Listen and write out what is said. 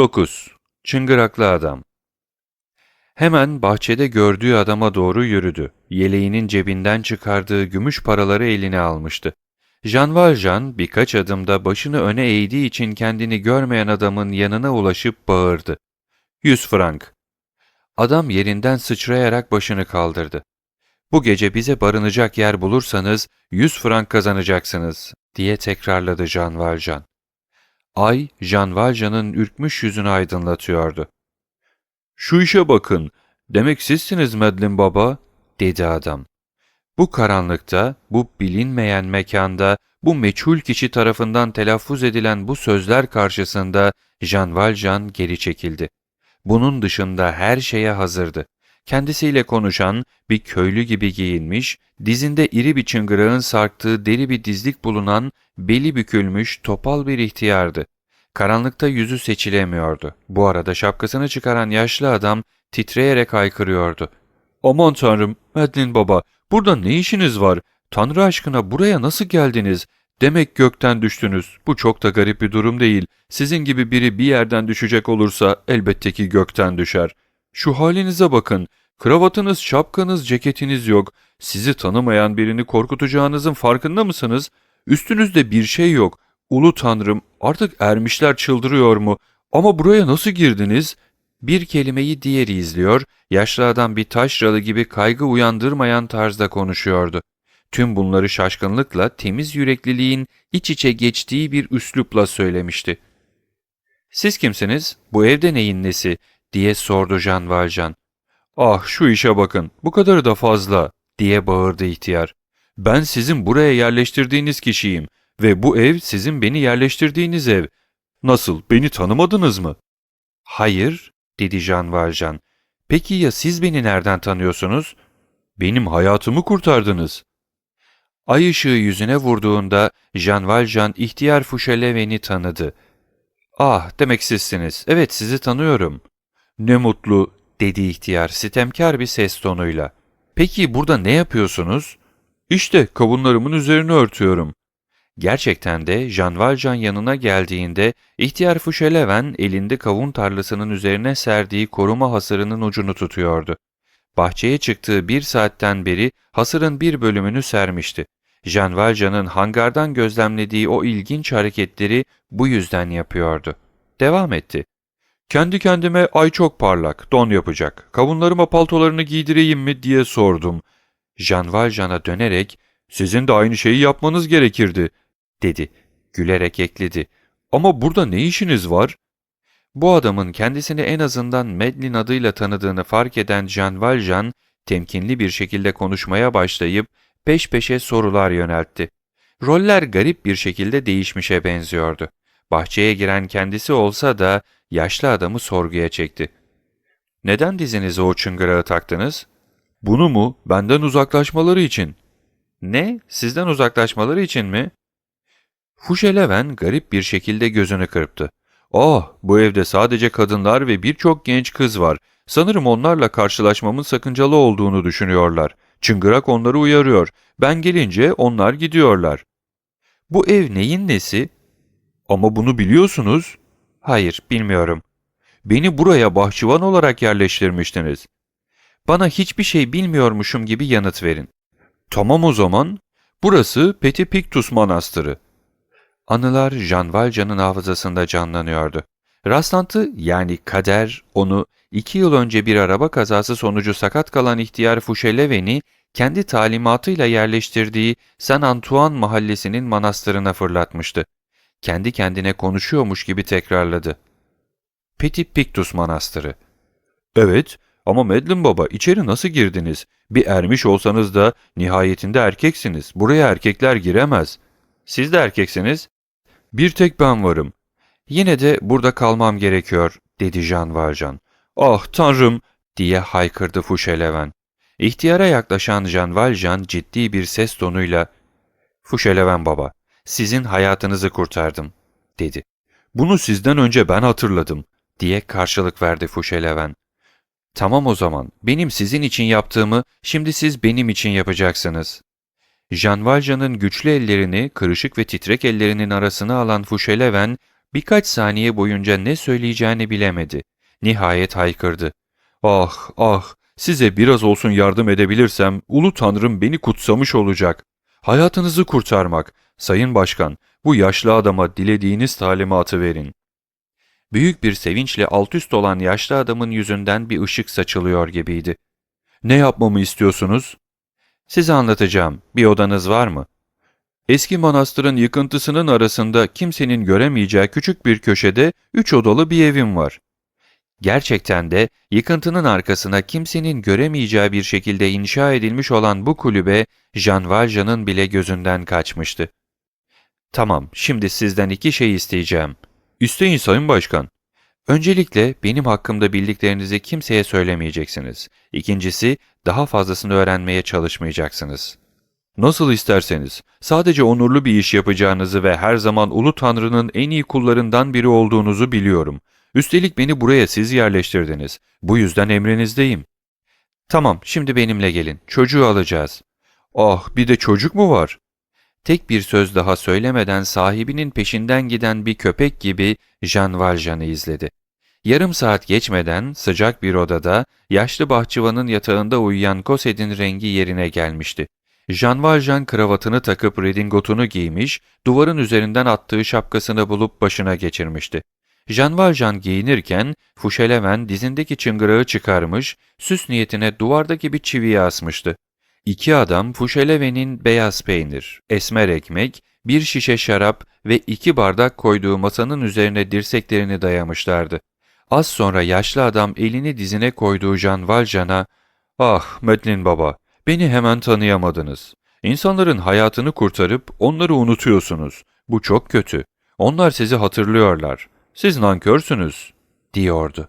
9. Çıngıraklı Adam Hemen bahçede gördüğü adama doğru yürüdü. Yeleğinin cebinden çıkardığı gümüş paraları eline almıştı. Jean Valjean birkaç adımda başını öne eğdiği için kendini görmeyen adamın yanına ulaşıp bağırdı. Yüz frank. Adam yerinden sıçrayarak başını kaldırdı. Bu gece bize barınacak yer bulursanız yüz frank kazanacaksınız, diye tekrarladı Jean Valjean. Ay, Jean Valjean'ın ürkmüş yüzünü aydınlatıyordu. ''Şu işe bakın, demek sizsiniz Medlin Baba.'' dedi adam. Bu karanlıkta, bu bilinmeyen mekanda, bu meçhul kişi tarafından telaffuz edilen bu sözler karşısında Jean Valjean geri çekildi. Bunun dışında her şeye hazırdı. Kendisiyle konuşan, bir köylü gibi giyinmiş, dizinde iri bir çıngırağın sarktığı deri bir dizlik bulunan, beli bükülmüş, topal bir ihtiyardı. Karanlıkta yüzü seçilemiyordu. Bu arada şapkasını çıkaran yaşlı adam titreyerek haykırıyordu. ''Aman tanrım, Medlin baba, burada ne işiniz var? Tanrı aşkına buraya nasıl geldiniz? Demek gökten düştünüz. Bu çok da garip bir durum değil. Sizin gibi biri bir yerden düşecek olursa elbette ki gökten düşer. Şu halinize bakın. Kravatınız, şapkanız, ceketiniz yok. Sizi tanımayan birini korkutacağınızın farkında mısınız? Üstünüzde bir şey yok. Ulu Tanrım, artık ermişler çıldırıyor mu? Ama buraya nasıl girdiniz? Bir kelimeyi diğeri izliyor, yaşlı adam bir taşralı gibi kaygı uyandırmayan tarzda konuşuyordu. Tüm bunları şaşkınlıkla temiz yürekliliğin iç içe geçtiği bir üslupla söylemişti. ''Siz kimsiniz? Bu evde neyin nesi?'' Diye sordu Jean Valjean. ''Ah şu işe bakın, bu kadarı da fazla.'' diye bağırdı ihtiyar. ''Ben sizin buraya yerleştirdiğiniz kişiyim ve bu ev sizin beni yerleştirdiğiniz ev. Nasıl, beni tanımadınız mı?'' ''Hayır.'' dedi Jean Valjean. ''Peki ya siz beni nereden tanıyorsunuz?'' ''Benim hayatımı kurtardınız.'' Ay ışığı yüzüne vurduğunda Jean Valjean ihtiyar Fuşeleven'i tanıdı. ''Ah, demek sizsiniz. Evet, sizi tanıyorum.'' ''Ne mutlu.'' dedi ihtiyar sitemkar bir ses tonuyla. ''Peki burada ne yapıyorsunuz?'' ''İşte kavunlarımın üzerine örtüyorum.'' Gerçekten de Jean Valjean yanına geldiğinde ihtiyar Fuşeleven elinde kavun tarlasının üzerine serdiği koruma hasırının ucunu tutuyordu. Bahçeye çıktığı bir saatten beri hasırın bir bölümünü sermişti. Jean Valjean'ın hangardan gözlemlediği o ilginç hareketleri bu yüzden yapıyordu. Devam etti. Kendi kendime ay çok parlak, don yapacak. Kavunlarıma paltolarını giydireyim mi diye sordum. Jean Valjean'a dönerek, sizin de aynı şeyi yapmanız gerekirdi, dedi. Gülerek ekledi. Ama burada ne işiniz var? Bu adamın kendisini en azından Medlin adıyla tanıdığını fark eden Jean Valjean, temkinli bir şekilde konuşmaya başlayıp peş peşe sorular yöneltti. Roller garip bir şekilde değişmişe benziyordu. Bahçeye giren kendisi olsa da yaşlı adamı sorguya çekti. ''Neden dizinize o çıngırağı taktınız?'' ''Bunu mu? Benden uzaklaşmaları için.'' ''Ne? Sizden uzaklaşmaları için mi?'' Fuşeleven garip bir şekilde gözünü kırptı. ''Ah, bu evde sadece kadınlar ve birçok genç kız var. Sanırım onlarla karşılaşmamın sakıncalı olduğunu düşünüyorlar. Çıngırak onları uyarıyor. Ben gelince onlar gidiyorlar. Bu ev neyin nesi? Ama bunu biliyorsunuz. Hayır, bilmiyorum. Beni buraya bahçıvan olarak yerleştirmiştiniz. Bana hiçbir şey bilmiyormuşum gibi yanıt verin. Tamam o zaman. Burası Petit Pictus Manastırı. Anılar Jean Valjean'ın hafızasında canlanıyordu. Rastlantı yani kader onu iki yıl önce bir araba kazası sonucu sakat kalan ihtiyar Fuşeleven'i kendi talimatıyla yerleştirdiği San Antoine mahallesinin manastırına fırlatmıştı. Kendi kendine konuşuyormuş gibi tekrarladı. Petit Pictus Manastırı. Evet ama Medlin Baba içeri nasıl girdiniz? Bir ermiş olsanız da nihayetinde erkeksiniz. Buraya erkekler giremez. Siz de erkeksiniz. Bir tek ben varım. Yine de burada kalmam gerekiyor, dedi Jean Valjean. Ah tanrım, diye haykırdı Fuşeleven. İhtiyara yaklaşan Jean Valjean ciddi bir ses tonuyla, Fuşeleven baba, sizin hayatınızı kurtardım, dedi. Bunu sizden önce ben hatırladım, diye karşılık verdi Fuşeleven. Tamam o zaman, benim sizin için yaptığımı şimdi siz benim için yapacaksınız. Jean Valjean'ın güçlü ellerini kırışık ve titrek ellerinin arasına alan Fuşeleven, Birkaç saniye boyunca ne söyleyeceğini bilemedi. Nihayet haykırdı. Ah, ah, size biraz olsun yardım edebilirsem, Ulu Tanrım beni kutsamış olacak. Hayatınızı kurtarmak. Sayın Başkan, bu yaşlı adama dilediğiniz talimatı verin. Büyük bir sevinçle altüst olan yaşlı adamın yüzünden bir ışık saçılıyor gibiydi. Ne yapmamı istiyorsunuz? Size anlatacağım. Bir odanız var mı? Eski manastırın yıkıntısının arasında kimsenin göremeyeceği küçük bir köşede üç odalı bir evim var. Gerçekten de yıkıntının arkasına kimsenin göremeyeceği bir şekilde inşa edilmiş olan bu kulübe Jean Valjean'ın bile gözünden kaçmıştı. Tamam, şimdi sizden iki şey isteyeceğim. İsteyin Sayın Başkan. Öncelikle benim hakkımda bildiklerinizi kimseye söylemeyeceksiniz. İkincisi, daha fazlasını öğrenmeye çalışmayacaksınız. Nasıl isterseniz, sadece onurlu bir iş yapacağınızı ve her zaman Ulu Tanrı'nın en iyi kullarından biri olduğunuzu biliyorum. Üstelik beni buraya siz yerleştirdiniz. Bu yüzden emrinizdeyim. Tamam, şimdi benimle gelin. Çocuğu alacağız. Ah, bir de çocuk mu var? Tek bir söz daha söylemeden sahibinin peşinden giden bir köpek gibi Jean Valjean'ı izledi. Yarım saat geçmeden sıcak bir odada yaşlı bahçıvanın yatağında uyuyan Cosette'in rengi yerine gelmişti. Jean Valjean kravatını takıp redingotunu giymiş, duvarın üzerinden attığı şapkasını bulup başına geçirmişti. Jean Valjean giyinirken Fauchelevent dizindeki çıngırağı çıkarmış, süs niyetine duvardaki bir çiviye asmıştı. İki adam Fauchelevent'in beyaz peynir, esmer ekmek, bir şişe şarap ve iki bardak koyduğu masanın üzerine dirseklerini dayamışlardı. Az sonra yaşlı adam elini dizine koyduğu Jean Valjean'a ''Ah Metlin baba, beni hemen tanıyamadınız. İnsanların hayatını kurtarıp onları unutuyorsunuz. Bu çok kötü. Onlar sizi hatırlıyorlar. Siz nankörsünüz.'' diyordu.